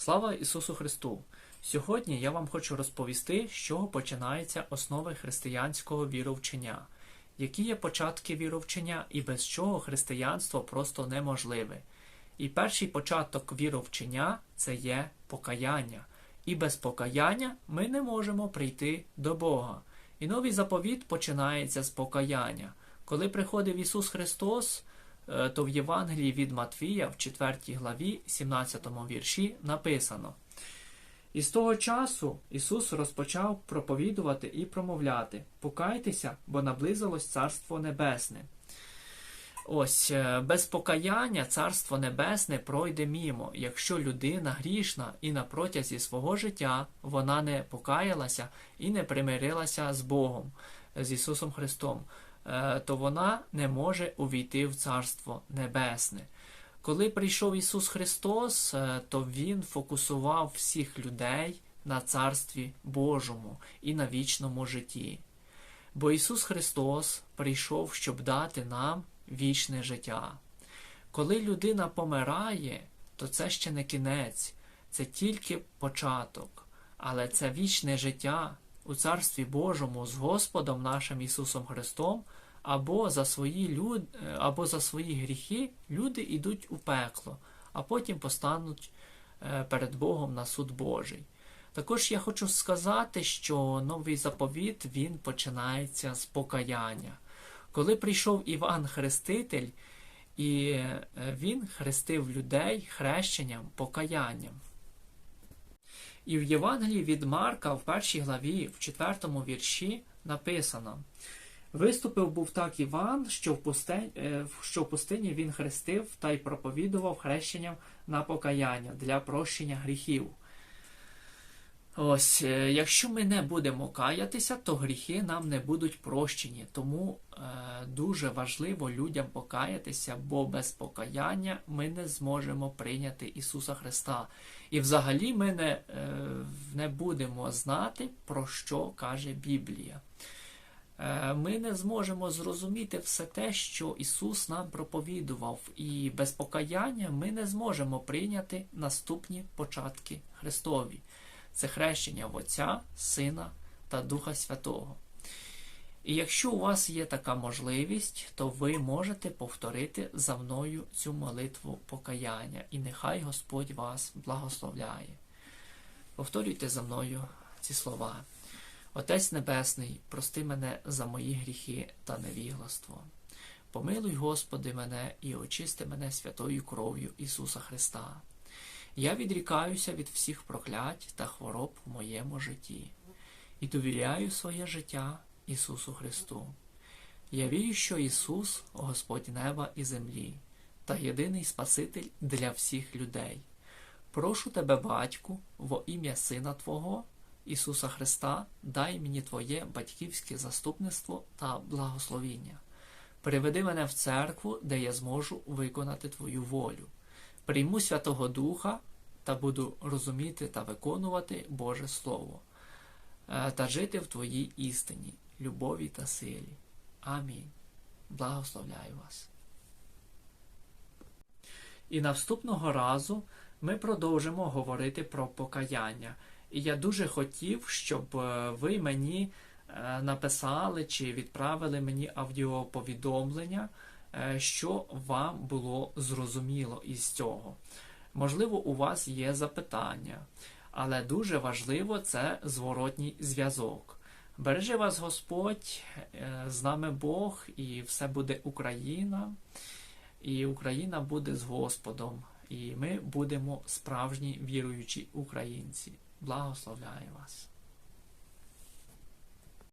Слава Ісусу Христу! Сьогодні я вам хочу розповісти, з чого починаються основи християнського віровчення, які є початки віровчення і без чого християнство просто неможливе. І перший початок віровчення це є покаяння. І без покаяння ми не можемо прийти до Бога. І новий заповіт починається з покаяння. Коли приходив Ісус Христос, то в Євангелії від Матвія в 4 главі, 17 вірші написано. І з того часу Ісус розпочав проповідувати і промовляти: Покайтеся, бо наблизилось Царство Небесне. Ось е, без покаяння Царство Небесне пройде мімо, якщо людина грішна і на протязі свого життя вона не покаялася і не примирилася з Богом, з Ісусом Христом, е, то вона не може увійти в Царство Небесне. Коли прийшов Ісус Христос, е, то Він фокусував всіх людей на Царстві Божому і на вічному житті. Бо Ісус Христос прийшов, щоб дати нам вічне життя. Коли людина помирає, то це ще не кінець, це тільки початок, але це вічне життя у Царстві Божому з Господом нашим Ісусом Христом, або за свої, люд... або за свої гріхи люди йдуть у пекло, а потім постануть е, перед Богом на суд Божий. Також я хочу сказати, що новий заповіт він починається з покаяння. Коли прийшов Іван Хреститель, і е, він хрестив людей хрещенням, покаянням. І в Євангелії від Марка в першій главі, в четвертому вірші написано: Виступив був так Іван, що в, пустині, що в пустині він хрестив та й проповідував хрещенням на покаяння для прощення гріхів. Ось, е, якщо ми не будемо каятися, то гріхи нам не будуть прощені. Тому е, дуже важливо людям покаятися, бо без покаяння ми не зможемо прийняти Ісуса Христа. І взагалі ми не, е, не будемо знати, про що каже Біблія. Е, ми не зможемо зрозуміти все те, що Ісус нам проповідував, і без покаяння ми не зможемо прийняти наступні початки Христові це хрещення в Отця, Сина та Духа Святого. І якщо у вас є така можливість, то ви можете повторити за мною цю молитву покаяння, і нехай Господь вас благословляє. Повторюйте за мною ці слова. Отець Небесний, прости мене за мої гріхи та невігластво. Помилуй, Господи, мене і очисти мене святою кров'ю Ісуса Христа. Я відрікаюся від всіх проклять та хвороб в моєму житті і довіряю своє життя Ісусу Христу. Я вірю, що Ісус Господь неба і землі та єдиний Спаситель для всіх людей. Прошу тебе, Батьку, во ім'я Сина Твого, Ісуса Христа, дай мені Твоє батьківське заступництво та благословіння. Приведи мене в церкву, де я зможу виконати Твою волю. Прийму Святого Духа та буду розуміти та виконувати Боже Слово е, та жити в Твоїй істині, любові та силі. Амінь. Благословляю вас. І наступного разу ми продовжимо говорити про покаяння. І я дуже хотів, щоб е, ви мені е, написали чи відправили мені аудіоповідомлення, що вам було зрозуміло із цього. Можливо, у вас є запитання, але дуже важливо це зворотній зв'язок. Бережи вас Господь, е, з нами Бог, і все буде Україна, і Україна буде з Господом, і ми будемо справжні віруючі українці. Благословляю вас!